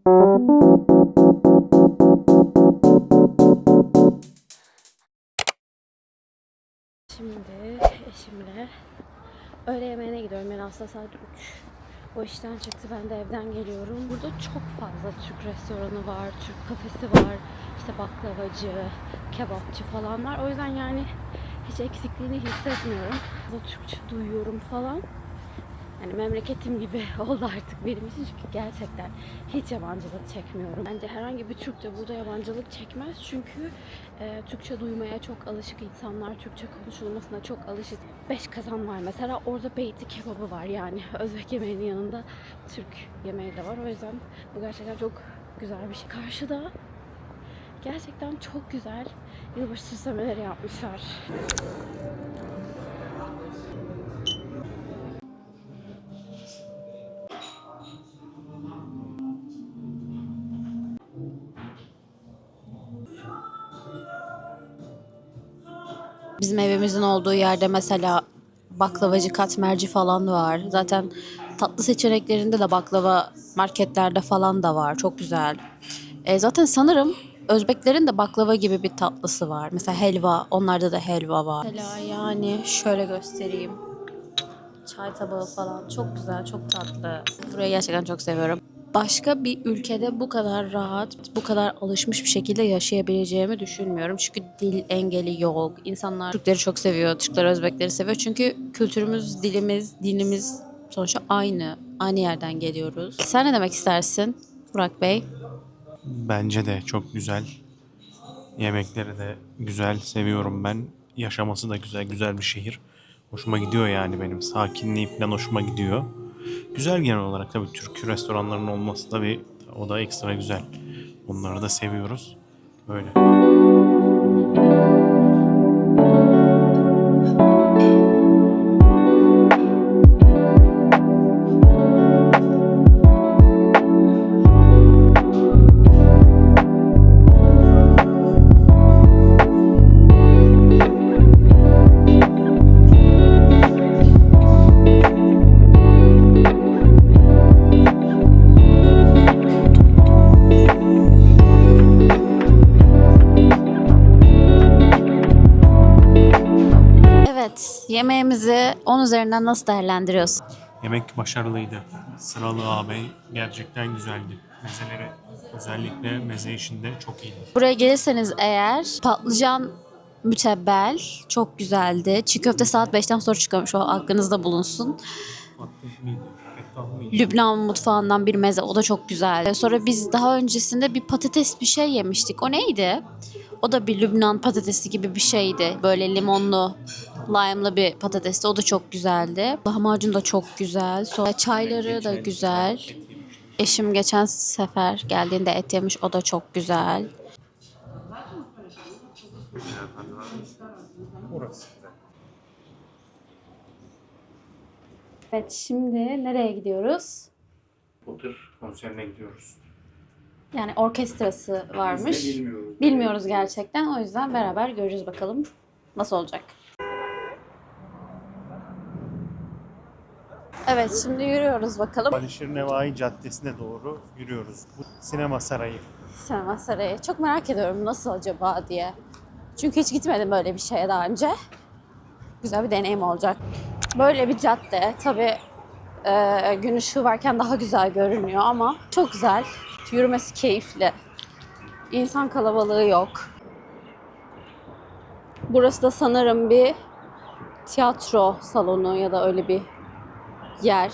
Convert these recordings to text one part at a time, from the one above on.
Şimdi eşimle öğle yemeğine gidiyorum. Yani aslında saat 3. O işten çıktı. Ben de evden geliyorum. Burada çok fazla Türk restoranı var, Türk kafesi var. İşte baklavacı, kebapçı falan var. O yüzden yani hiç eksikliğini hissetmiyorum. Fazla Türkçe duyuyorum falan. Yani memleketim gibi oldu artık benim için çünkü gerçekten hiç yabancılık çekmiyorum. Bence herhangi bir Türk de burada yabancılık çekmez çünkü e, Türkçe duymaya çok alışık insanlar, Türkçe konuşulmasına çok alışık. Beş kazan var mesela orada beyti kebabı var yani Özbek yemeğinin yanında Türk yemeği de var. O yüzden bu gerçekten çok güzel bir şey. Karşıda gerçekten çok güzel yılbaşı süslemeleri yapmışlar. Bizim evimizin olduğu yerde mesela baklavacı katmerci falan var. Zaten tatlı seçeneklerinde de baklava marketlerde falan da var. Çok güzel. E, zaten sanırım Özbeklerin de baklava gibi bir tatlısı var. Mesela helva, onlarda da helva var. Mesela yani şöyle göstereyim. Çay tabağı falan çok güzel, çok tatlı. Burayı gerçekten çok seviyorum. Başka bir ülkede bu kadar rahat, bu kadar alışmış bir şekilde yaşayabileceğimi düşünmüyorum. Çünkü dil engeli yok. İnsanlar Türkleri çok seviyor, Türkler Özbekleri seviyor. Çünkü kültürümüz, dilimiz, dinimiz sonuçta aynı. Aynı yerden geliyoruz. Sen ne demek istersin Burak Bey? Bence de çok güzel. Yemekleri de güzel. Seviyorum ben. Yaşaması da güzel. Güzel bir şehir. Hoşuma gidiyor yani benim. Sakinliği falan hoşuma gidiyor. Güzel genel olarak tabii Türk restoranlarının olması da bir o da ekstra güzel. Onları da seviyoruz. Böyle. Yemeğimizi 10 üzerinden nasıl değerlendiriyorsun? Yemek başarılıydı. Sıralı ağabey gerçekten güzeldi. Mezeleri özellikle meze işinde çok iyiydi. Buraya gelirseniz eğer patlıcan mütebbel çok güzeldi. Çiğ köfte saat 5'ten sonra çıkıyormuş o aklınızda bulunsun. Lübnan mutfağından bir meze o da çok güzel. Sonra biz daha öncesinde bir patates bir şey yemiştik. O neydi? O da bir Lübnan patatesi gibi bir şeydi. Böyle limonlu, lime'lı bir patatesti. O da çok güzeldi. Lahmacun da çok güzel. Sonra çayları da güzel. Eşim geçen sefer geldiğinde et yemiş. O da çok güzel. Orası. Evet şimdi nereye gidiyoruz? Potter konserine gidiyoruz. Yani orkestrası varmış. bilmiyoruz. Bilmiyoruz gerçekten. O yüzden beraber göreceğiz bakalım nasıl olacak. Evet şimdi yürüyoruz bakalım. Alişir Nevai Caddesi'ne doğru yürüyoruz. Bu sinema sarayı. Sinema Sarayı. Çok merak ediyorum nasıl acaba diye. Çünkü hiç gitmedim böyle bir şeye daha önce. Güzel bir deneyim olacak. Böyle bir cadde. Tabii e, gün ışığı varken daha güzel görünüyor ama çok güzel. Yürümesi keyifli. İnsan kalabalığı yok. Burası da sanırım bir tiyatro salonu ya da öyle bir yer.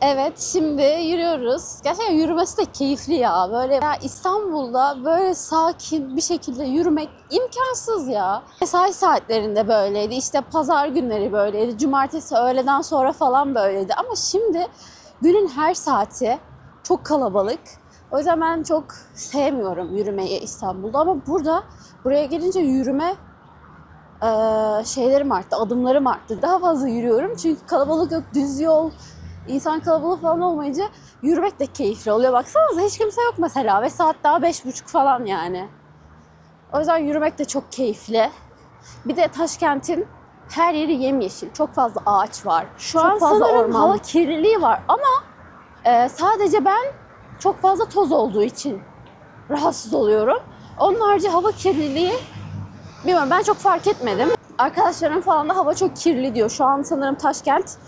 Evet şimdi yürüyoruz. Gerçekten yürümesi de keyifli ya. Böyle ya İstanbul'da böyle sakin bir şekilde yürümek imkansız ya. Mesai saatlerinde böyleydi. İşte pazar günleri böyleydi. Cumartesi öğleden sonra falan böyleydi. Ama şimdi günün her saati çok kalabalık. O yüzden ben çok sevmiyorum yürümeyi İstanbul'da ama burada buraya gelince yürüme eee, şeylerim arttı, adımlarım arttı. Daha fazla yürüyorum çünkü kalabalık yok, düz yol, insan kalabalığı falan olmayınca yürümek de keyifli oluyor. Baksanıza hiç kimse yok mesela ve saat daha beş buçuk falan yani. O yüzden yürümek de çok keyifli. Bir de Taşkent'in her yeri yemyeşil. Çok fazla ağaç var. Şu Çok an fazla sanırım orman. hava kirliliği var ama e, sadece ben çok fazla toz olduğu için rahatsız oluyorum. Onun harici hava kirliliği bilmiyorum ben çok fark etmedim. Arkadaşlarım falan da hava çok kirli diyor. Şu an sanırım Taşkent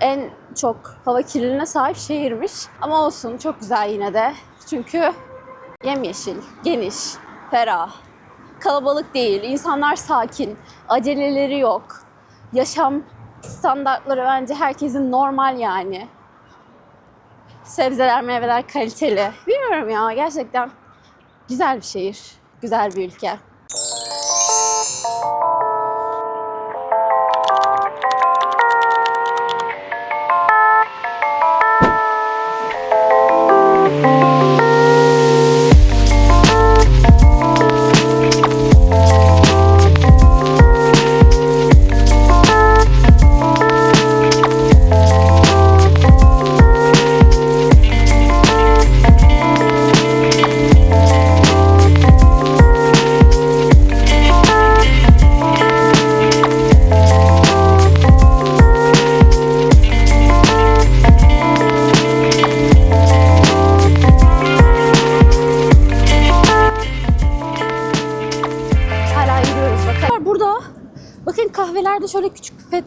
en çok hava kirliliğine sahip şehirmiş. Ama olsun çok güzel yine de. Çünkü yemyeşil, geniş, ferah, kalabalık değil, insanlar sakin, aceleleri yok. Yaşam standartları bence herkesin normal yani. Sebzeler, meyveler kaliteli. Bilmiyorum ya gerçekten güzel bir şehir, güzel bir ülke.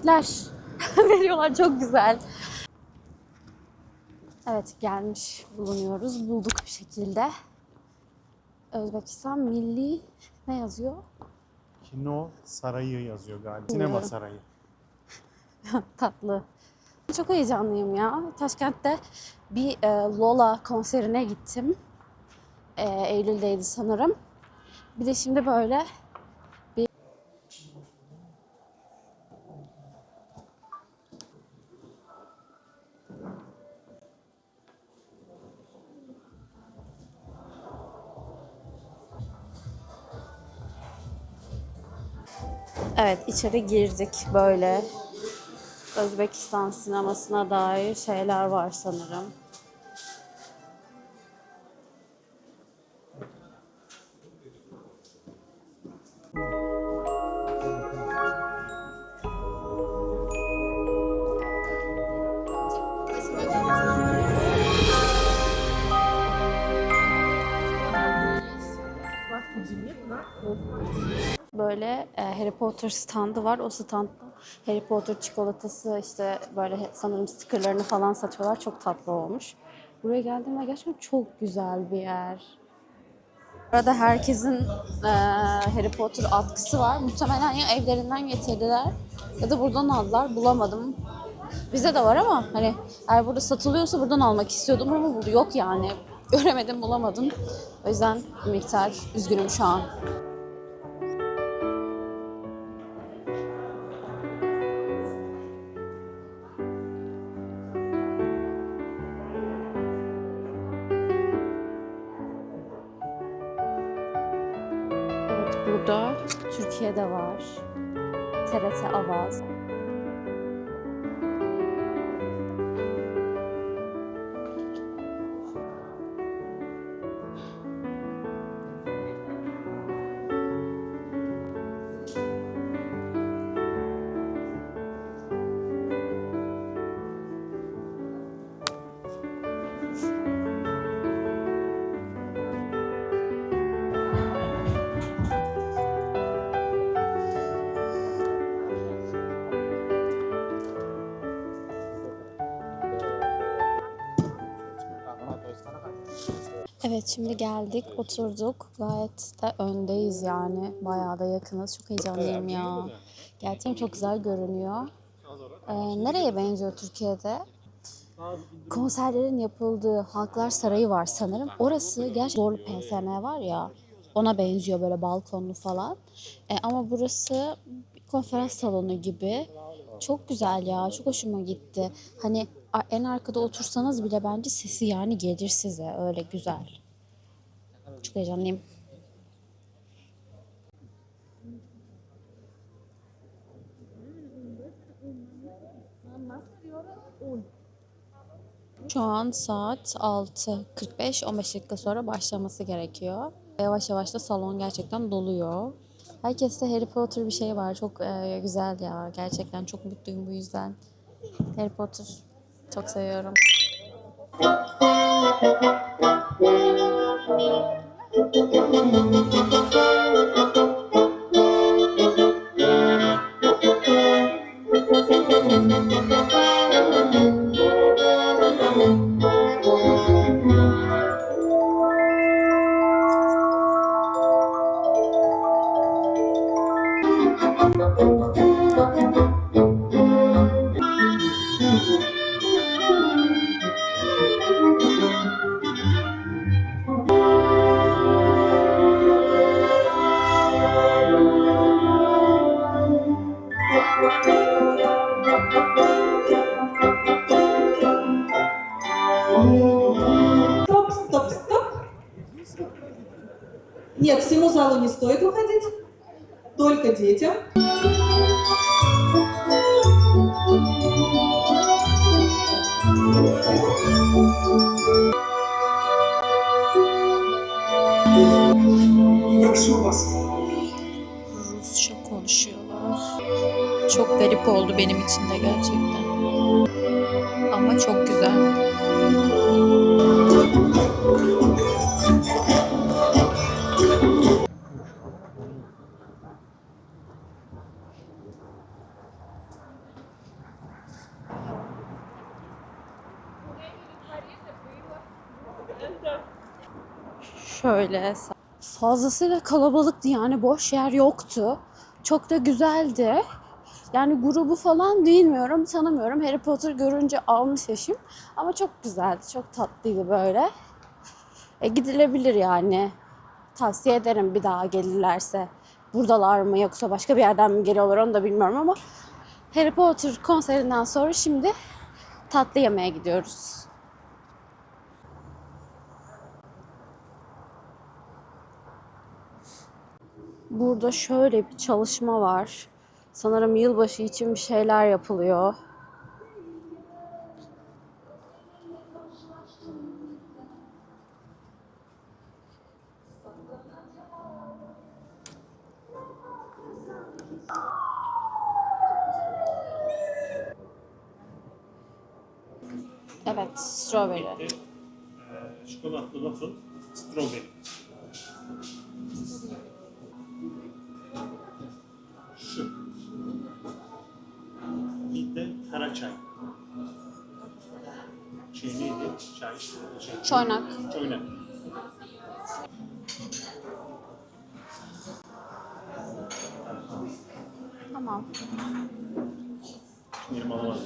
Pipetler veriyorlar çok güzel. Evet gelmiş bulunuyoruz. Bulduk bir şekilde. Özbekistan Milli ne yazıyor? Kino Sarayı yazıyor galiba. Sinema Sinema Sarayı. Tatlı. Çok heyecanlıyım ya. Taşkent'te bir e, Lola konserine gittim. E, Eylül'deydi sanırım. Bir de şimdi böyle Evet içeri girdik böyle. Özbekistan sinemasına dair şeyler var sanırım. Böyle e, Harry Potter standı var. O standda Harry Potter çikolatası işte böyle sanırım stickerlarını falan satıyorlar. Çok tatlı olmuş. Buraya geldiğimde gerçekten çok güzel bir yer. Burada herkesin e, Harry Potter atkısı var. Muhtemelen ya evlerinden getirdiler ya da buradan aldılar. Bulamadım. Bize de var ama hani eğer burada satılıyorsa buradan almak istiyordum ama burada yok yani. Göremedim, bulamadım. O yüzden miktar üzgünüm şu an. Burada Türkiye'de var. TRT Avaz. Evet şimdi geldik oturduk. Gayet de öndeyiz yani. Bayağı da yakınız. Çok heyecanlıyım ya. Gerçekten çok güzel görünüyor. Ee, nereye benziyor Türkiye'de? Konserlerin yapıldığı Halklar Sarayı var sanırım. Orası gerçekten zorlu PSM var ya ona benziyor böyle balkonlu falan. Ee, ama burası konferans salonu gibi çok güzel ya çok hoşuma gitti hani en arkada otursanız bile bence sesi yani gelir size öyle güzel. Çok heyecanlıyım. Şu an saat 6.45, 15 dakika sonra başlaması gerekiyor. Yavaş yavaş da salon gerçekten doluyor. Herkeste Harry Potter bir şey var. Çok e, güzel ya. Gerçekten çok mutluyum bu yüzden. Harry Potter çok seviyorum. Стоп, стоп, стоп. Нет, всему залу не стоит уходить. Только детям. Прошу вас. Rusça konuşuyorlar. Çok garip oldu benim için de gerçekten. Ama çok güzel. Şöyle fazlasıyla kalabalıktı yani boş yer yoktu. Çok da güzeldi. Yani grubu falan bilmiyorum, tanımıyorum. Harry Potter görünce almış yaşım. Ama çok güzeldi, çok tatlıydı böyle. E, gidilebilir yani. Tavsiye ederim bir daha gelirlerse. Buradalar mı yoksa başka bir yerden mi geliyorlar onu da bilmiyorum ama Harry Potter konserinden sonra şimdi tatlı yemeğe gidiyoruz. Burada şöyle bir çalışma var. Sanırım yılbaşı için bir şeyler yapılıyor. Evet, strawberry. Ee, çikolatlı waffle, strawberry. Neydi? Çay. Şey, Çoynak. Çoynak. Tamam. Benim alamadım.